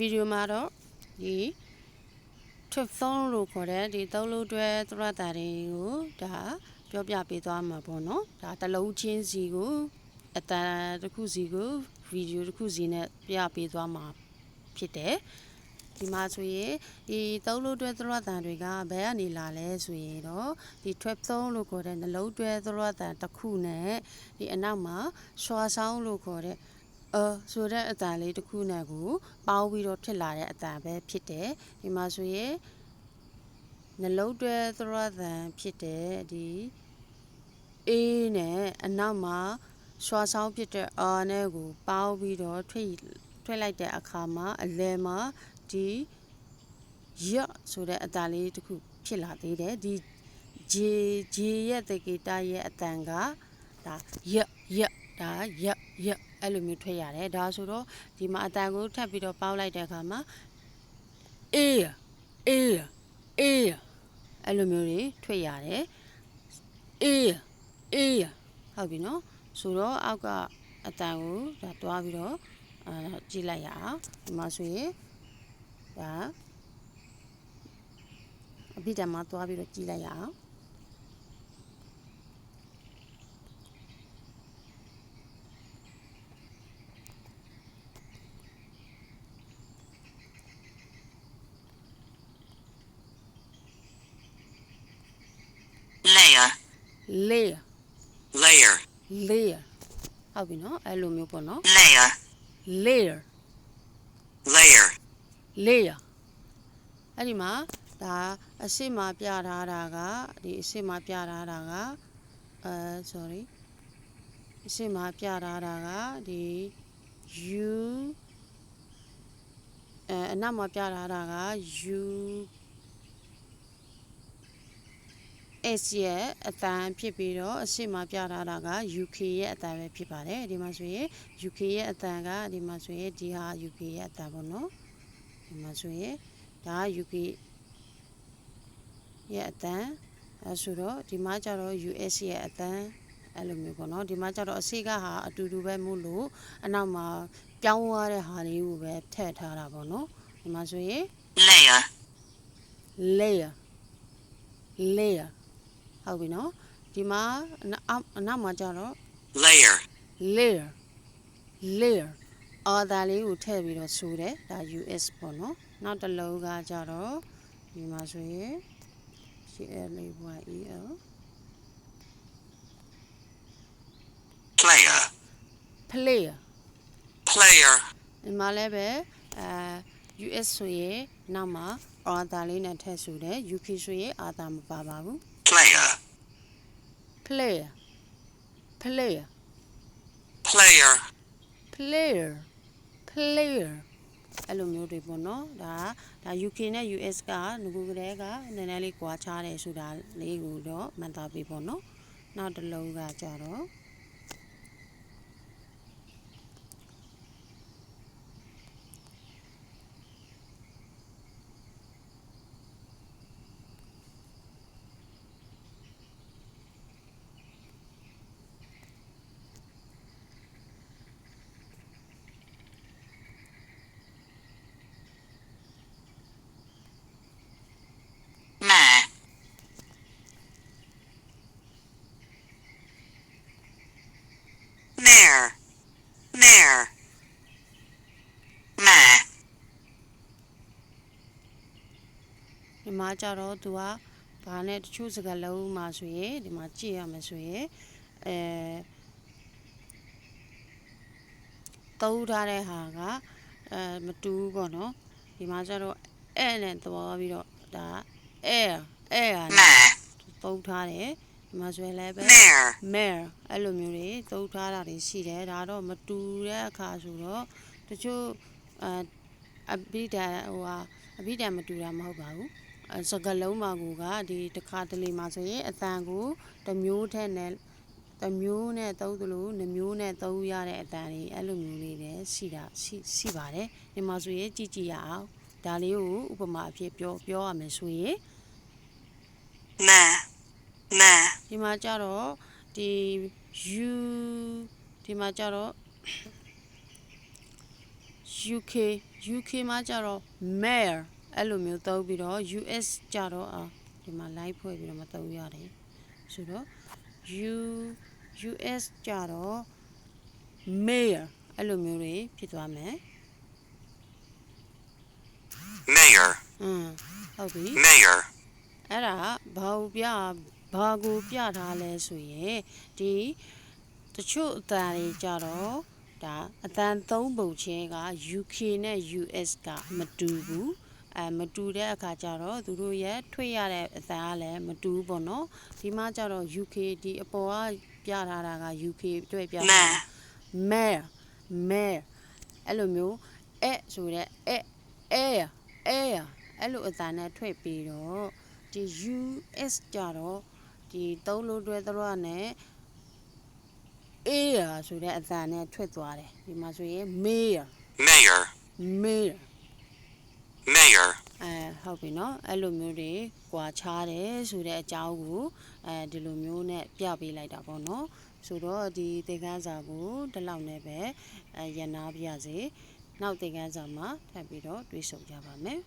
ဗီဒီယိုမှာတော့ဒီထွတ်သုံးလို့ခေါ်တဲ့ဒီသုံးလုံးတွဲသရတာတွေကိုဒါပြောပြပေးသွားမှာပေါ့နော်ဒါတလုံးချင်းစီကိုအတန်တစ်ခုစီကိုဗီဒီယိုတစ်ခုစီနဲ့ပြပေးသွားမှာဖြစ်တယ်ဒီမှာဆိုရင်ဒီသုံးလို့တွဲသရတန်တွေကဘယ်ကနေလာလဲဆိုရင်တော့ဒီထွက်သုံးလို့ခေါ်တဲ့နှလုံးတွဲသရတန်တစ်ခုနဲ့ဒီအနောက်မှာရွှာဆောင်လို့ခေါ်တဲ့ အော်ဆိုတဲ့အတန်လေးတစ်ခုနဲ့ကိုပေါင်းပြီးတော့ဖြစ်လာတဲ့အတန်ပဲဖြစ်တယ်ဒီမှာဆိုရင်နှလုံးတွဲသရသံဖြစ်တဲ့ဒီအေးနဲ့အနောက်မှာရွှာဆောင်ဖြစ်တဲ့အာနဲ့ကိုပေါင်းပြီးတော့ထွက်ထွက်လိုက်တဲ့အခါမှာအလယ်မှာဒီရဆိုတဲ့အတားလေးတစ်ခုဖြစ်လာသေးတယ်ဒီဂျေဂျေရဲ့တကေတာရဲ့အတန်ကဒါရရ ဒါရရအဲ့လိုမျိုးထွက်ရတယ်ဒါဆိုတော့ဒီမှာအတန်ကိုထပ်ပြီးတော့ပေါင်းလိုက်တဲ့အခါမှာအေးအေးအေးအဲ့လိုမျိုးတွေထွက်ရတယ်အေးအေးဟုတ်ပြီနော်ဆိုတော့အောက်ကအတန်ကိုဒါတွားပြီးတော့အာကြည့်လိုက်ရအောင်ဒီမှာဆိုရင်ဒါအပိဓမ္မာတွားပြီးတော့ကြည့်လိုက်ရအောင် layer, layer layer, layer ဟုတ်ပြီနော်အဲ့လိုမျိုးပေါ့နော် layer, layer layer, layer အဲ့ဒီမှာဒါအစစ်မှာပြထားတာကဒီအစစ်မှာပြထားတာကအဲ sorry အစစ်မှာပြထားတာကဒီ u အဲအနောက်မှာပြထားတာက u S ရဲ့အတန်ဖြစ်ပြီးတော့အရှိမပြထားတာက UK ရဲ့အတန်ပဲဖြစ်ပါတယ်ဒီမှာဆိုရင် UK ရဲ့အတန်ကဒီမှာဆိုရင်ဒီဟာ UK ရဲ့အတန်ပေါ့နော်ဒီမှာဆိုရင်ဒါက UK ရဲ့အတန်အဲဆိုတော့ဒီမှာကျတော့ US ရဲ့အတန်အဲ့လိုမျိုးပေါ့နော်ဒီမှာကျတော့အစိကဟာအတူတူပဲမို့လို့အနောက်မှာပြောင်းသွားတဲ့ဟာလေးကိုပဲထည့်ထားတာပေါ့နော်ဒီမှာဆိုရင် layer, layer layer ဟုတ်ပြီနော်ဒီမှာအနအောက်အနောက်မှာကျတော့ layer, layer layer အော်ဒါလေးကိုထည့်ပြီးတော့ဆိုတယ်ဒါ US ပေါ့နော်နောက်တစ်လုံးကကျတော့ဒီမှာဆိုရင် CL Y E L player, player player, ဒီမှာလည်းပဲအဲ US ဆိုရင်နောက်မှာအော်ဒါလေးနဲ့ထည့်ဆိုတယ် UK ဆိုရင်အာသာမပါပါဘူး player, player player player, player player အဲ့လိုမျိုးတွေပေါ့နော်ဒါဒါ UK နဲ့ US ကငကူကလေးကနည်းနည်းလေးကွာခြားတယ်ဆိုတာလေးကိုတော့မှတ်သားပေးပေါ့နော်နောက်တစ်လုံးကကြတော့ meh, mare, mare, meh, ဒီ မှာကြတော့သူကဘာနဲ့တချို့စကားလုံးမှာဆိုရင်ဒီမှာကြည့်ရမယ်ဆိုရင်အဲတိုးထားတဲ့ဟာကအဲမတူဘူးပေါ့နော်ဒီမှာကြတော့အဲ့နဲ့သွားပြီးတော့ဒါ air air နဲ့ meh, သုံးထားတယ်ဒီမှာဆိုရင်လည်းပဲ mare, mare အဲ့လိုမျိုးတွေသုံးထားတာတွေရှိတယ်ဒါတော့မတူတဲ့အခါဆိုတော့တချို့အအဘိဓာဟိုဟာအဘိဓာမတူတာမဟုတ်ပါဘူးအဲ စကလုံးမှာကိုကဒီတစ်ခါတလေမှာဆိုရင်အတန်ကိုတစ်မျိုးထက်နဲ့တစ်မျိုးနဲ့သုံးသလိုနှမျိုးနဲ့သုံးရတဲ့အတန်တွေအဲ့လိုမျိုးလေးတွေရှိတာရှိရှိပါတယ်ဒီမှာဆိုရင်ကြည့်ကြည့်ရအောင်ဒါလေးကိုဥပမာအဖြစ်ပြောပြောရမယ်ဆိုရင် meh, meh, ဒီမှာကြတော့ဒီ U ဒီမှာကြတော့ UK UK မှာကြတော့ mare အဲ့လိုမျိုးသုံးပြီးတော့ US ကြတော့အာဒီမှာ live ဖွဲ့ပြီးတော့မသုံးရတယ်ဆိုတော့ U US ကြတော့ mayor အဲ့လိုမျိုးတွေဖြစ်သွားမယ် mayor, อืมဟုတ်ပြီ mayor, အဲ့ဒါဘာကိုပြဘာကိုပြထားလဲဆိုရင်ဒီတချို့အတန်တွေကြတော့ဒါအတန်သုံးပုံချင်းက UK နဲ့ US ကမတူဘူး အဲမတူတဲ့အခါကျတော့သူတို့ရဲ့ထွေရတဲ့အတန်ကလည်းမတူဘူးပေါ့နော်ဒီမှာကျတော့ UK ဒီအပေါ်ကပြထားတာက UK အတွက်ပြထားတာ mayor mayor အဲ့လိုမျိုးအဲဆိုတဲ့အဲ air air အဲ့လိုအတန်နဲ့ထွက်ပြီးတော့ဒီ US ကြတော့ဒီသုံးလို့တွဲသရောနဲ့ air ဆိုတဲ့အတန်နဲ့ထွက်သွားတယ်ဒီမှာဆိုရင် mayor mayor, mayor mayor အဲဟုတ်ပြီเนาะအဲ့လိုမျိုးတွေကွာခြားတယ်ဆိုတဲ့အကြောင်းကိုအဲဒီလိုမျိုးနဲ့ပြပေးလိုက်တာပေါ့เนาะဆိုတော့ဒီသင်ခန်းစာကိုဒီလောက်နဲ့ပဲအဲရနာပြရစေနောက်သင်ခန်းစာမှာထပ်ပြီးတော့တွေ့ဆုံကြပါမယ်